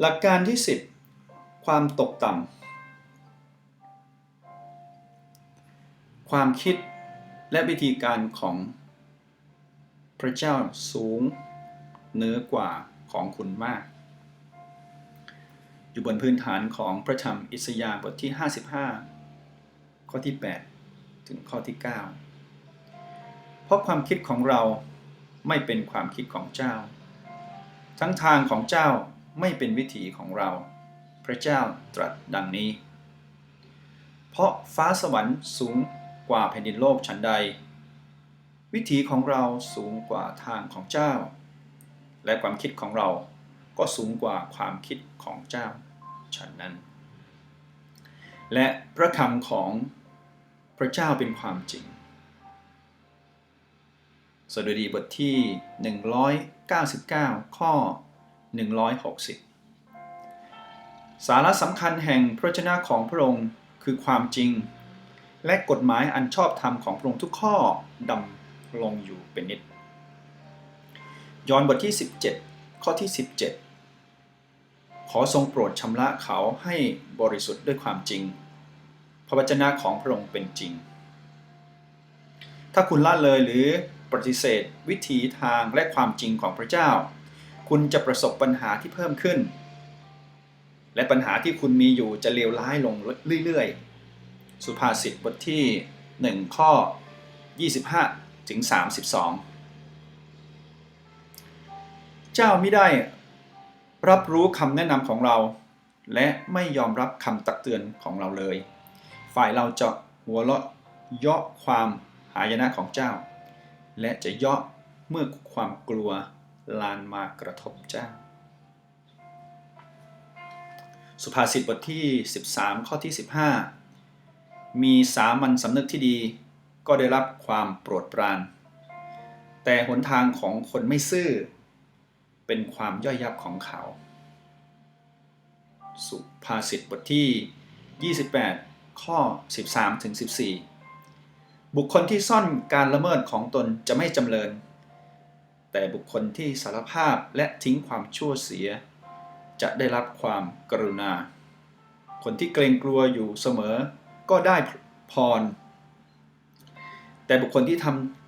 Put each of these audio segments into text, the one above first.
หลักการที่ 10 ความตกต่ำ ความคิดและวิธีการของพระเจ้าสูงเหนือกว่าของคุณมาก อยู่บนพื้นฐานของพระธรรมอิสยาห์บทที่ 55 ข้อที่ 8 ถึงข้อที่ 9 เพราะความคิดของเราไม่เป็นความคิดของเจ้า ทั้งทางของเจ้า ไม่เป็นวิถีของเรา พระเจ้าตรัสดังนี้ เพราะฟ้าสวรรค์สูงกว่าแผ่นดินโลกฉันใด วิถีของเราสูงกว่าทางของเจ้า และความคิดของเราก็สูงกว่าความคิดของเจ้าฉันนั้น และพระคำของพระเจ้าเป็นความจริง สดุดีบทที่ 199 ข้อ 160 สาระสำคัญแห่งพระชนะของพระองค์คือความจริง และกฎหมายอันชอบธรรมของพระองค์ทุกข้อดำลงอยู่เป็นนิดย้อนบทที่ 17 ข้อที่ 17 ขอทรงโปรดชำระเขาให้บริสุทธิ์ด้วยความจริง พระวจนะของพระองค์เป็นจริง ถ้าคุณละเลยหรือปฏิเสธวิถีทางและความจริงของพระเจ้า คุณจะประสบปัญหาที่เพิ่มขึ้น และปัญหาที่คุณมีอยู่จะเลวร้ายลงเรื่อยๆ สุภาษิตบทที่ 1 ข้อ 25 ถึง 32 เจ้าไม่ได้รับรู้คำแนะนำของเรา และไม่ยอมรับคำตักเตือนของเราเลย ฝ่ายเราจะหัวเราะเยาะความหายนะของเจ้า และจะเยาะเมื่อความกลัว ลานมากระทบเจ้า สุภาษิตบทที่ 13 ข้อที่ 15 มีสามัญสำนึกที่ดีก็ได้รับความโปรดปราน แต่หนทางของคนไม่ซื่อ เป็นความย่อยยับของเขา สุภาษิตบทที่ 28 ข้อ 13ถึง14 บุคคลที่ซ่อนการละเมิดของตนจะไม่จำเริญ แต่บุคคลที่สารภาพและทิ้งความชั่วเสีย จะได้รับความกรุณา คนที่เกรงกลัวอยู่เสมอก็ได้พร แต่บุคคลที่ท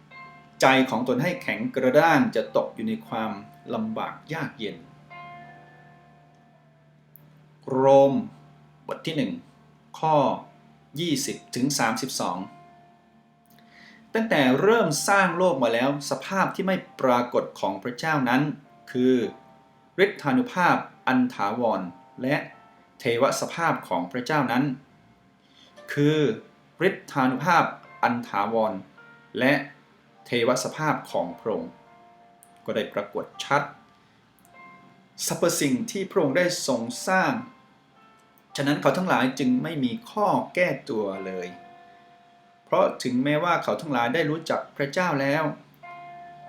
ำใจของตนให้แข็งกระด้างจะตกอยู่ในความลำบากยากเย็น โรม บทที่ 1 ข้อ 20ถึง32 ตั้งแต่เริ่มสร้างโลกมาแล้ว สภาพที่ไม่ปรากฏของพระเจ้านั้น คือฤทธานุภาพอันถาวร และเทวสภาพของพระเจ้านั้น คือฤทธานุภาพอันถาวร และเทวสภาพของพระองค์ก็ได้ปรากฏชัดสรรพสิ่งที่พระองค์ได้ทรงสร้าง ฉะนั้นเขาทั้งหลายจึงไม่มีข้อแก้ตัวเลย เพราะถึงแม้ว่าเขาทั้งหลายได้รู้จักพระเจ้าแล้ว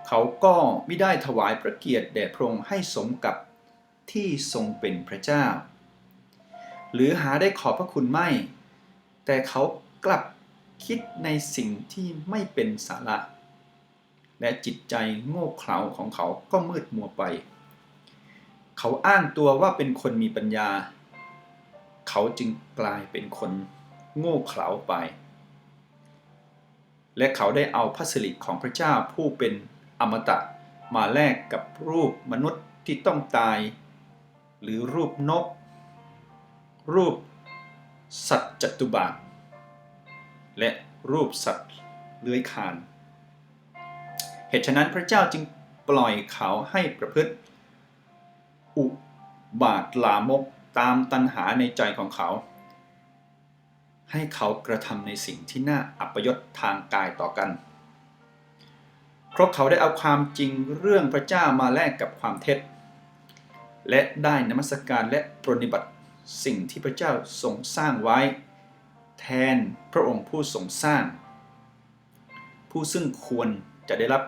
เขาก็ไม่ได้ถวายพระเกียรติแด่พระองค์ให้สมกับที่ทรงเป็นพระเจ้า หรือหาได้ขอบพระคุณไม่ แต่เขากลับคิดในสิ่งที่ไม่เป็นสาระ และจิตใจโง่เขลาของเขาก็มืดมัวไป เขาอ้างตัวว่าเป็นคนมีปัญญา เขาจึงกลายเป็นคนโง่เขลาไป และเขาได้เอาพระสิริของพระเจ้าผู้เป็นอมตะ มาแลกกับรูปมนุษย์ที่ต้องตาย หรือรูปนก รูปสัตว์จตุบาทและรูปสัตว์เลื้อยคลานเหตุฉะนั้นพระเจ้าจึงปล่อยเขาให้ประพฤติ อุบาทลามกตามตัณหาในใจของเขา ให้เขากระทำในสิ่งที่น่าอัปยศทางกายต่อกัน เพราะเขาได้เอาความจริงเรื่องพระเจ้ามาแลกกับความเท็จ และได้นมัสการและปรนิบัติสิ่งที่พระเจ้าทรงสร้างไว้ แทนพระองค์ผู้ทรงสร้าง ผู้ซึ่งควรจะได้รับ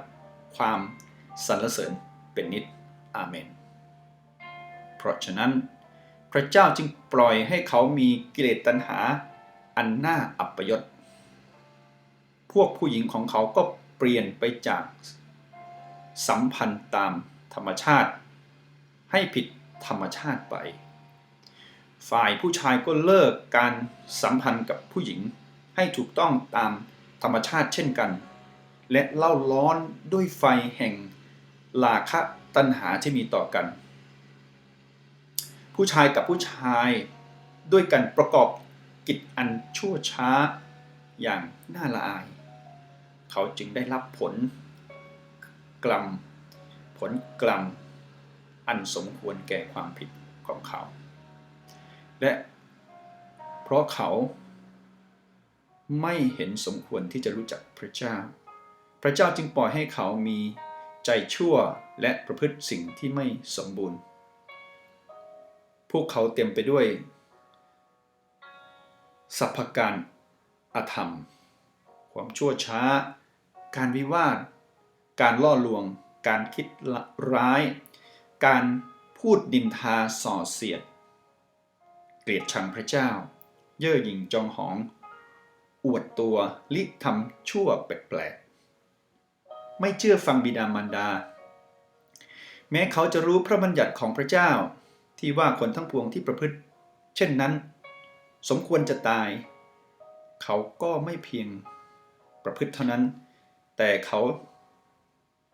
ความสรรเสริญเป็นนิดอาเมน เพราะฉะนั้น พระเจ้าจึงปล่อยให้เขามีกิเลสตัณหา อันน่าอัปยศพวกผู้หญิงของเขาก็เปลี่ยนไปจากสัมพันธ์ตามธรรมชาติ ให้ผิดธรรมชาติไป ฝ่ายผู้ชายก็เลิกการสัมพันธ์กับผู้หญิงให้ถูกต้องตามธรรมชาติเช่นกัน และเล่าร้อนด้วยไฟแห่งลาคะตัณหาที่มีต่อกัน ผู้ชายกับผู้ชายด้วยกันประกอบ กิจอันชั่วช้าอย่างน่าละอาย เขาจึงได้รับผลกรรมผลกรรมอันสมควรแก่ความผิดของเขา และเพราะเขาไม่เห็นสมควรที่จะรู้จักพระเจ้า พระเจ้าจึงปล่อยให้เขามีใจชั่วและประพฤติสิ่งที่ไม่สมบูรณ์ พวกเขาเต็มไปด้วย สัพพการอธรรม ความชั่วช้า การวิวาท การล่อลวง การคิดร้าย การพูดดินทาส่อเสียด เกลียดชังพระเจ้า เย่อหยิ่งจองหอง อวดตัวลิทำชั่วแปลกๆไม่เชื่อฟังบิดามารดา แม้เขาจะรู้พระบัญญัติของพระเจ้าที่ว่าคนทั้งปวงที่ประพฤติ เช่นนั้น สมควรจะตาย เขาก็ไม่เพียงประพฤติเท่านั้น แต่เขา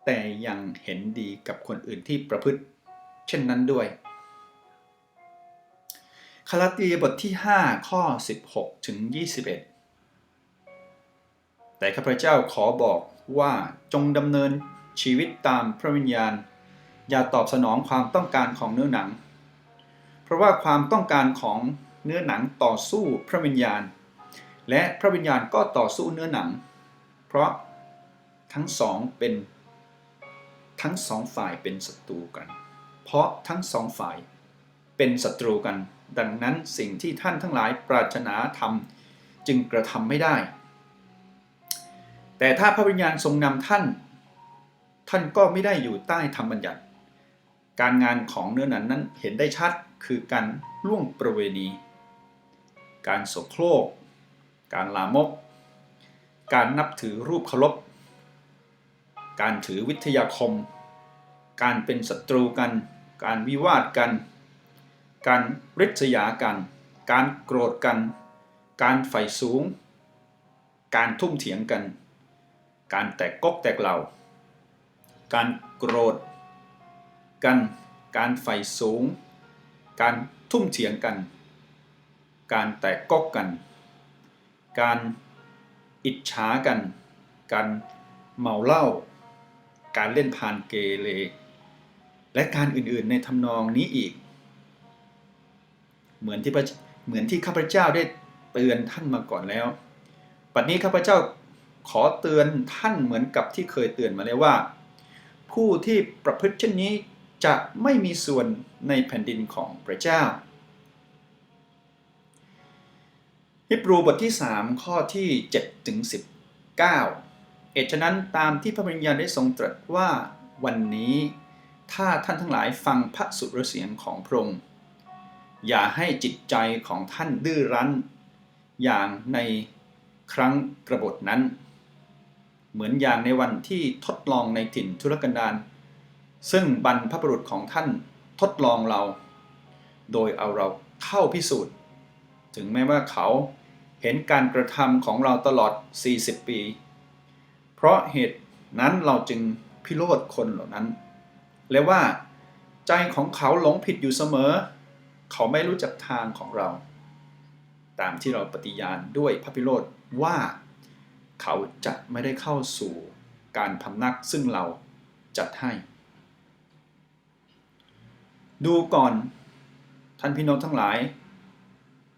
แต่ยังเห็นดีกับคนอื่นที่ประพฤติ เช่นนั้นด้วยคาลาตีบทที่ 5 ข้อ 16 ถึง 21 แต่ข้าพเจ้าขอบอกว่าจงดำเนินชีวิตตามพระวิญญาณ อย่าตอบสนองความต้องการของเนื้อหนัง เพราะว่าความต้องการของ เนื้อหนังต่อสู้พระวิญญาณ และพระวิญญาณก็ต่อสู้เนื้อหนัง เพราะทั้งสองเป็นทั้งสองฝ่ายเป็นศัตรูกัน เพราะทั้งสองฝ่ายเป็นศัตรูกัน ดังนั้นสิ่งที่ท่านทั้งหลายปรารถนาทำจึงกระทำไม่ได้ แต่ถ้าพระวิญญาณทรงนำท่าน ท่านก็ไม่ได้อยู่ใต้ธรรมบัญญัติ การงานของเนื้อหนังนั้นเห็นได้ชัดคือการล่วงประเวณี การโสโครก การลามก การนับถือรูปเคารพ การถือวิทยาคม การเป็นศัตรูกัน การวิวาทกัน การริษยากัน การโกรธกัน การใฝ่สูง การทุ่มเถียงกัน การแตกกกแตกเหล่า การโกรธกัน การใฝ่สูง การทุ่มเถียงกัน การแตกกกกัน การอิจฉากัน การเมาเหล้า การเล่นพานเกเร และการอื่นๆในทำนองนี้อีก เหมือนที่เหมือนที่ข้าพเจ้าได้เตือนท่านมาก่อนแล้ว ปัจนี้ข้าพเจ้าขอเตือนท่านเหมือนกับที่เคยเตือนมาแล้วว่า ผู้ที่ประพฤติเช่นนี้จะไม่มีส่วนในแผ่นดินของพระเจ้า ฮิบรูบทที่ 3 ข้อที่7ถึง19 เอฉะนั้นตามที่พระวิญญาณได้ทรงตรัสว่าวันนี้ ถ้าท่านทั้งหลายฟังพระสุรเสียงของพระองค์อย่าให้จิตใจของท่านดื้อรั้น อย่างในครั้งกระบฏนั้น เหมือนอย่างในวันที่ทดลองในถิ่นทุรกันดารซึ่งบรรพบุรุษของท่านทดลองเรา โดยเอาเราเข้าพิสูจน์ ถึงแม้ว่าเขา เห็นการกระทำของเราตลอด 40 ปี เพราะเหตุนั้นเราจึงพิโรธคนเหล่านั้น และว่าใจของเขาหลงผิดอยู่เสมอ เขาไม่รู้จักทางของเรา ตามที่เราปฏิญาณด้วยพระพิโรธว่าเขาจะไม่ได้เข้าสู่การพำนักซึ่งเราจัดให้ ดูก่อน ท่านพี่น้องทั้งหลาย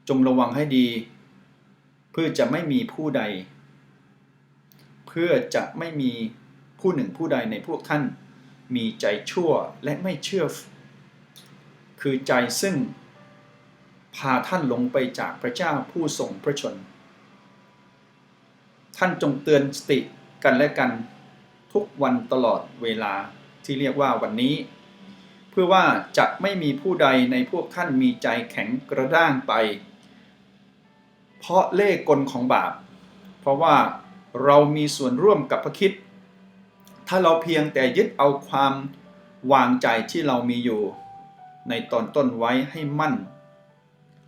จงระวังให้ดี เพื่อจะไม่มีผู้ใด เพื่อจะไม่มีผู้หนึ่งผู้ใดในพวกท่าน มีใจชั่วและไม่เชื่อ คือใจซึ่ง พาท่านลงไปจากพระเจ้าผู้ทรงพระชน ท่านจงเตือนสติกันและกันทุกวันตลอดเวลาที่เรียกว่าวันนี้ เพื่อว่าจะไม่มีผู้ใดในพวกท่านมีใจแข็งกระด้างไป เพราะเล่กลของบาป เพราะว่าเรามีส่วนร่วมกับพระคิด ถ้าเราเพียงแต่ยึดเอาความวางใจที่เรามีอยู่ ในตอนต้นไว้ให้มั่น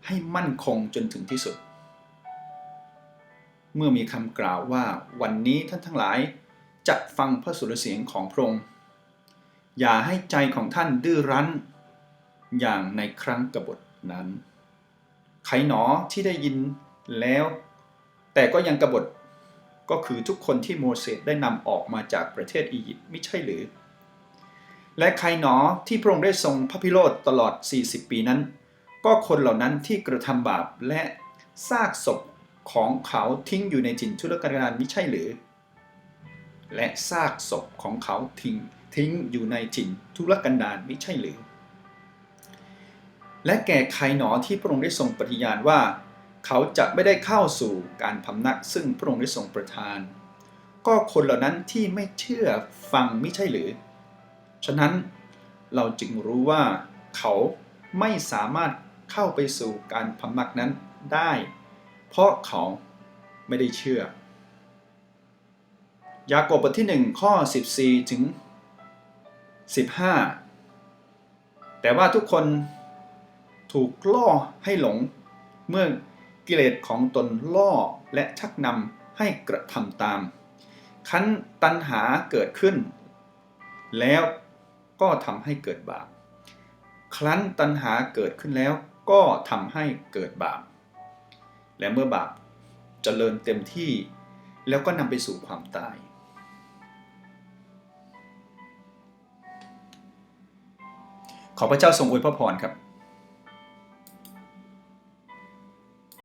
ให้มั่นคงจนถึงที่สุด เมื่อมีคำกล่าวว่าวันนี้ท่านทั้งหลายจะฟังพระสุรเสียงของพระองค์อย่าให้ใจของท่านดื้อรั้น อย่างในครั้งกบฏนั้น ใครหนอที่ได้ยิน แล้วแต่ก็ยังกบฏก็คือทุกคนที่โมเสสได้นำออกมาจากประเทศอียิปต์ไม่ใช่หรือ และใครหนอที่พระองค์ได้ทรงพระพิโรธตลอด 40 ปีนั้น ก็คนเหล่านั้นที่กระทำบาปและซากศพของเขาทิ้งอยู่ในถิ่นทุรกันดารไม่ใช่หรือ และซากศพของเขาทิ้งทิ้งอยู่ในถิ่นทุรกันดารไม่ใช่หรือ และแก่ใครหนอที่พระองค์ได้ทรงปฏิญาณว่า เขาจะไม่ได้เข้าสู่การพำนักซึ่งพระองค์ได้ทรงประทาน ก็คนเหล่านั้นที่ไม่เชื่อฟังไม่ใช่หรือ ฉะนั้นเราจึงรู้ว่าเขาไม่สามารถเข้าไปสู่การพำนักนั้นได้ เพราะเขาไม่ได้เชื่อ ยากอบบทที่ 1 ข้อ 14 ถึง 15 แต่ว่าทุกคนถูกล่อให้หลงเมื่อ กิเลสของตนล่อและชักนำให้กระทำตาม คันตัณหาเกิดขึ้น แล้วก็ทำให้เกิดบาป ครั้นตัณหาเกิดขึ้นแล้วก็ทำให้เกิดบาป และเมื่อบาปจเจริญเต็มที่ แล้วก็นำไปสู่ความตายขอพระเจ้าทรงอวยพระพรครับ